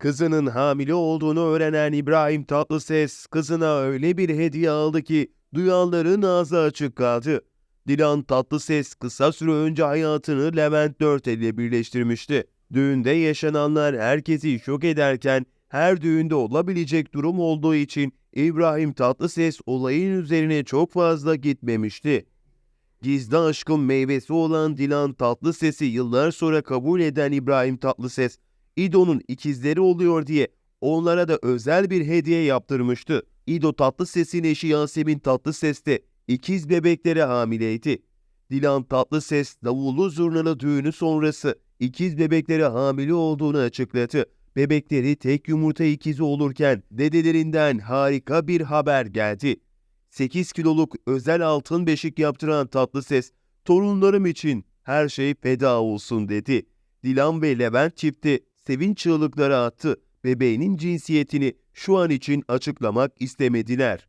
Kızının hamile olduğunu öğrenen İbrahim Tatlıses kızına öyle bir hediye aldı ki duyanların ağzı açık kaldı. Dilan Tatlıses kısa süre önce hayatını Levent Dörtel ile birleştirmişti. Düğünde yaşananlar herkesi şok ederken her düğünde olabilecek durum olduğu için İbrahim Tatlıses olayın üzerine çok fazla gitmemişti. Gizli aşkın meyvesi olan Dilan Tatlıses'i yıllar sonra kabul eden İbrahim Tatlıses, İdo'nun ikizleri oluyor diye onlara da özel bir hediye yaptırmıştı. İdo Tatlıses'in eşi Yasemin Tatlıses de ikiz bebeklere hamileydi. Dilan Tatlıses davullu zurnalı düğünü sonrası ikiz bebeklere hamile olduğunu açıkladı. Bebekleri tek yumurta ikizi olurken dedelerinden harika bir haber geldi. 8 kiloluk özel altın beşik yaptıran Tatlıses, torunlarım için her şey feda olsun dedi. Dilan ve Levent çifti sevinç çığlıkları attı. Bebeğinin cinsiyetini şu an için açıklamak istemediler.